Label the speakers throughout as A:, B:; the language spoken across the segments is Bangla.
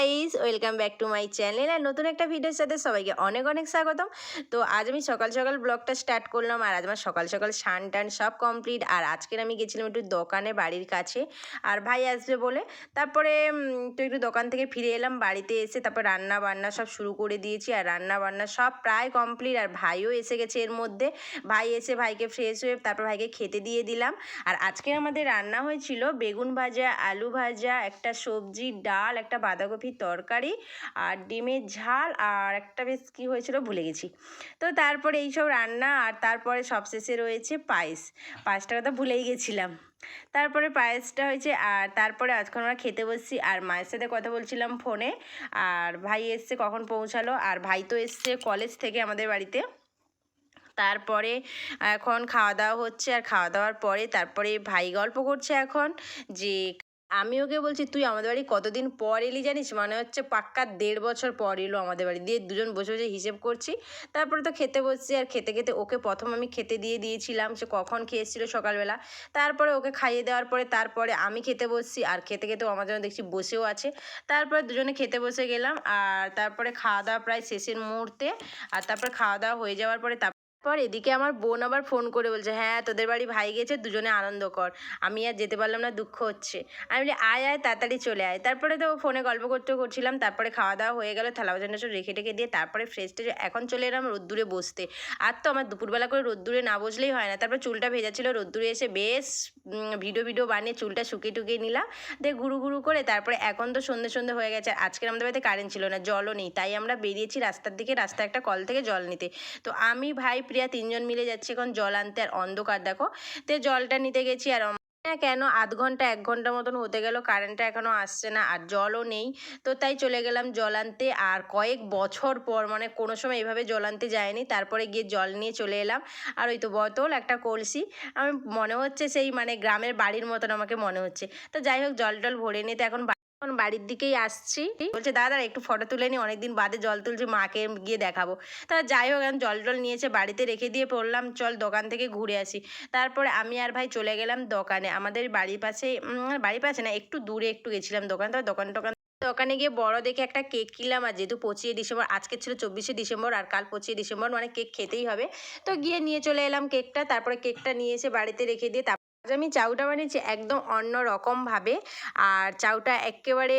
A: guys welcome back to my channel আর নতুন একটা ভিডিওর সাথে সবাইকে অনেক অনেক স্বাগতম। তো আজ আমি সকাল সকাল ব্লগটা স্টার্ট করলাম আর আজ আমার সকাল সকাল স্নান টান সব কমপ্লিট আর আজকের আমি গেছিলাম একটু দোকানে বাড়ির কাছে। আর ভাই আসবে বলে। তারপরে তো একটু দোকান থেকে ফিরে এলাম, বাড়িতে এসে তারপর রান্না বান্না সব শুরু করে দিয়েছি। আর রান্না বান্না সব প্রায় কমপ্লিট আর ভাইও এসে গেছে এর মধ্যে। ভাই এসে ভাইকে ফ্রেশ হয়ে তারপর ভাইকে খেতে দিয়ে দিলাম। আর আজকে আমাদের রান্না হয়েছিল বেগুন ভাজা, আলু ভাজা, একটা সবজি, ডাল, একটা বাঁধাকপির তরকারি আর ডিমের ঝাল আর একটা বেশ কী হয়েছিল ভুলে গেছি। তো তারপরে এইসব রান্না আর তারপরে সবশেষে রয়েছে পায়েস। পায়েসটার কথা ভুলেই গেছিলাম। তারপরে পায়েসটা হয়েছে আর তারপরে আজকে আমরা খেতে বসছি আর মায়ের সাথে কথা বলছিলাম ফোনে আর ভাই এসছে কখন পৌঁছালো আর ভাই তো এসছে কলেজ থেকে আমাদের বাড়িতে। তারপরে এখন খাওয়া দাওয়া হচ্ছে আর খাওয়া দাওয়ার পরে তারপরে ভাই গল্প করছে এখন যে আমি ওকে বলছি, তুই আমাদের বাড়ি কতদিন পর এলি জানিস? মানে হচ্ছে পাক্কা দেড় বছর পর এলো আমাদের বাড়ি। দিয়ে দুজন বসে বসে হিসেব করছি। তারপরে তো খেতে বসছি আর খেতে খেতে ওকে প্রথম আমি খেতে দিয়ে দিয়েছিলাম। সে কখন খেয়ে এসেছিল সকালবেলা। তারপরে ওকে খাইয়ে দেওয়ার পরে, তারপরে আমি খেতে বসছি আর খেতে খেতে ও আমার জন্য দেখছি বসেও আছে। তারপরে দুজনে খেতে বসে গেলাম। আর তারপরে খাওয়া দাওয়া প্রায় শেষের মুহূর্তে। আর তারপরে খাওয়া দাওয়া হয়ে যাওয়ার পরে তারপর এদিকে আমার বোন আবার ফোন করে বলছে হ্যাঁ তোদের বাড়ি ভাই গেছে, দুজনে আনন্দ কর। আমি আর যেতে পারলাম না, দুঃখ হচ্ছে। আমি বলি, আয় আয়, তাড়াতাড়ি চলে আয়। তারপরে তো ফোনে গল্প করতে করছিলাম, তারপরে খাওয়া দাওয়া হয়ে গেল, থালা বাজানো সব রেখে টেখে দিয়ে তারপরে ফ্রেশ ট্রেশ এখন চলে এলাম রোদ্দুরে বসতে। আর তো আমার দুপুরবেলা করে রোদ্দুরে না বসলেই হয় না। তারপর চুলটা ভেজা ছিল, রোদ্দুরে এসে বেশ ভিডিও ভিডিও বানিয়ে চুলটা শুকিয়ে টুকিয়ে নিলাম। দিয়ে ঘুরু ঘুরু করে তারপরে এখন তো সন্ধে সন্ধে হয়ে গেছে। আজকের আমাদের বাড়িতে কারেন্ট ছিল না, জলও নেই। তাই আমরা বেরিয়েছি রাস্তার দিকে, রাস্তায় একটা কল থেকে জল নিতে। তো আমি ভাই প্রিয়া তিনজন মিলে যাচ্ছি এখন জল আনতে আর অন্ধকার, দেখো। তো জলটা নিতে গেছি আর হ্যাঁ কেন, আধ ঘণ্টা, এক ঘণ্টা মতন হতে গেল, কারেন্টটা এখনও আসছে না আর জলও নেই। তো তাই চলে গেলাম জল আনতে আর কয়েক বছর পর মানে কোনো সময় এভাবে জল আনতে যায়নি, তারপরে গিয়ে জল নিয়ে চলে এলাম। আর ওই তো বোতল, একটা কলসি আমি মনে হচ্ছে সেই মানে গ্রামের বাড়ির মতন আমাকে মনে হচ্ছে। তো যাই হোক, জল টল ভরে নিতে এখন এখন বাড়ির দিকেই আসছি। বলছে, দাদা, একটু ফটো তুলে নি, অনেকদিন বাদে জল তুলছি, মাকে গিয়ে দেখাবো। তা যাই হোক, এখন জল টল নিয়েছে, বাড়িতে রেখে দিয়ে পড়লাম, চল দোকান থেকে ঘুরে আসি। তারপরে আমি আর ভাই চলে গেলাম দোকানে। আমাদের বাড়ির পাশে বাড়ির পাশে না, একটু দূরে একটু গেছিলাম দোকান তো দোকান টোকান দোকানে গিয়ে বড় দেখে একটা কেক কিনলাম, আর যেহেতু পঁচিশে ডিসেম্বর, আজকে ছিল চব্বিশে ডিসেম্বর, আর কাল পঁচিশে ডিসেম্বর মানে কেক খেতেই হবে। তো গিয়ে নিয়ে চলে এলাম কেকটা, তারপরে কেকটা নিয়ে এসে বাড়িতে রেখে দিয়ে আজ আমি চাউটা বানিয়েছি একদম অন্য রকমভাবে আর চাউটা একেবারে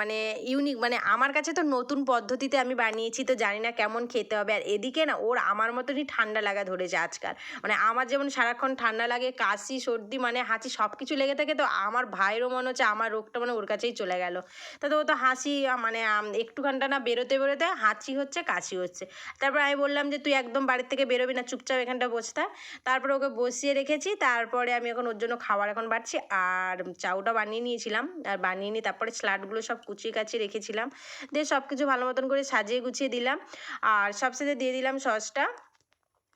A: মানে ইউনিক মানে আমার কাছে তো নতুন পদ্ধতিতে আমি বানিয়েছি, তো জানি না কেমন খেতে হবে। আর এদিকে না, ওর আমার মতনই ঠান্ডা লাগা ধরেছে আজকাল। মানে আমার যেমন সারাক্ষণ ঠান্ডা লাগে, কাশি, সর্দি মানে হাঁচি সব কিছু লেগে থাকে, তো আমার ভাইয়েরও মনে হচ্ছে আমার রোগটা মানে ওর কাছেই চলে গেল। তাতে ও তো হাসি মানে একটুখানটা না বেরোতে বেরোতে হাঁচি হচ্ছে, কাশি হচ্ছে। তারপর আমি বললাম যে, তুই একদম বাড়ির থেকে বেরোবি না, চুপচাপ এখানটা বসে থাক। তারপরে ওকে বসিয়ে রেখেছি, তারপরে আমি এখন ওর জন্য খাবার এখন বাড়ছি। আর চাউটা বানিয়ে নিয়েছিলাম। আর বানিয়ে নিয়ে তারপরে স্লাডগুলো সব কুচিয়ে কাচিয়ে রেখেছিলাম। দিয়ে সব কিছু ভালো মতন করে সাজিয়ে গুছিয়ে দিলাম। আর সব সাথে দিয়ে দিলাম সসটা।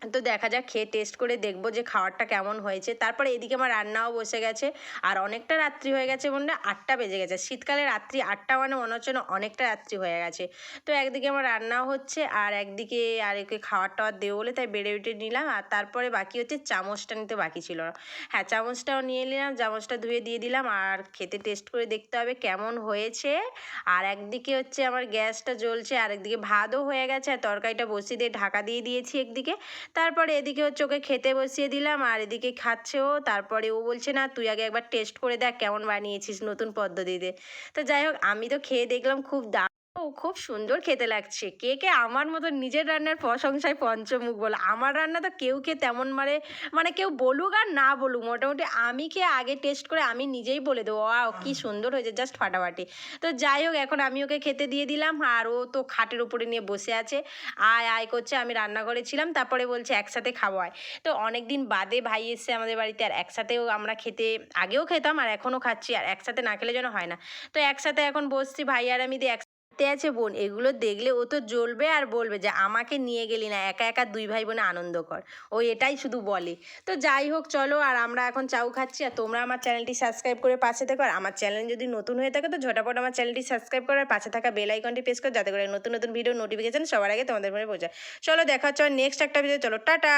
A: তো দেখা যাক, খেয়ে টেস্ট করে দেখব যে খাবারটা কেমন হয়েছে। তারপরে এদিকে আমার রান্নাও বসে গেছে। আর অনেকটা রাত্রি হয়ে গেছে মনে আটটা বেজে গেছে। শীতকালে রাত্রি আটটা মানে মনে হচ্ছে না অনেকটা রাত্রি হয়ে গেছে। তো একদিকে আমার রান্নাও হচ্ছে, আর একদিকে আর একে খাবার টাওয়ার দেবো বলে তাই বেড়ে বেটে নিলাম। আর তারপরে বাকি হচ্ছে চামচটা নিতে বাকি ছিল। না হ্যাঁ চামচটাও নিয়ে নিলাম, চামচটা ধুয়ে দিয়ে দিলাম। আর খেতে টেস্ট করে দেখতে হবে কেমন হয়েছে। আর একদিকে হচ্ছে আমার গ্যাসটা জ্বলছে, আর একদিকে ভাতও হয়ে গেছে। আর তরকারিটা বসিয়ে দিয়ে ঢাকা দিয়ে দিয়েছি একদিকে। তারপরে এদিকে হচ্ছে ওকে খেতে বসিয়ে দিলাম, আর এদিকে খাচ্ছে ও। তারপরে ও বলছে, না, তুই আগে একবার টেস্ট করে দেখ কেমন বানিয়েছিস নতুন পদ্ধতিতে। তো যাই হোক, আমি তো খেয়ে দেখলাম খুব দাম খুব সুন্দর খেতে লাগছে। কে কে আমার মতো নিজের রান্নার প্রশংসায় পঞ্চমুখ বলে? আমার রান্না তো কেউ কে তেমন মানে মানে কেউ বলুক আর না বলুক। মোটামুটি আমি খেয়ে আগে টেস্ট করে আমি নিজেই বলে দেবো ওয়াও কি সুন্দর হয়েছে জাস্ট ফাটাফাটি। তো যাই হোক এখন আমি ওকে খেতে দিয়ে দিলাম আর ও তো খাটের উপরে নিয়ে বসে আছে। আয় আয় করছে আমি রান্নাঘরে ছিলাম তারপরে বলছে একসাথে খাব আয়। তো অনেক দিন বাদে ভাই এসছে আমাদের বাড়িতে আর একসাথেও আমরা খেতে আগেও খেতাম আর এখনও খাচ্ছি আর একসাথে না খেলে যেন হয় না। তো একসাথে এখন বসছি ভাই আর আমি দিয়ে পড়তে আছে বোন, এগুলো দেখলে ও তো জ্বলবে আর বলবে যে আমাকে নিয়ে গেলি না, একা একা দুই ভাই বোনে আনন্দ কর। ও এটাই শুধু বলে। তো যাই হোক, চলো আর আমরা এখন চাউ খাচ্ছি আর তোমরা আমার চ্যানেলটি সাবস্ক্রাইব করে পাশে থেকো। আর আমার চ্যানেল যদি নতুন হয়ে থাকে তো ঝটাপট আমার চ্যানেলটি সাবস্ক্রাইব করে আর পাশে থাকা বেল আইকনটি প্রেস করে যাতে করে নতুন নতুন ভিডিও নোটিফিকেশন সবার আগে তোমাদের মনে পৌঁছায়। চলো দেখা হচ্ছে নেক্সট একটা ভিডিও চলো, টাটা!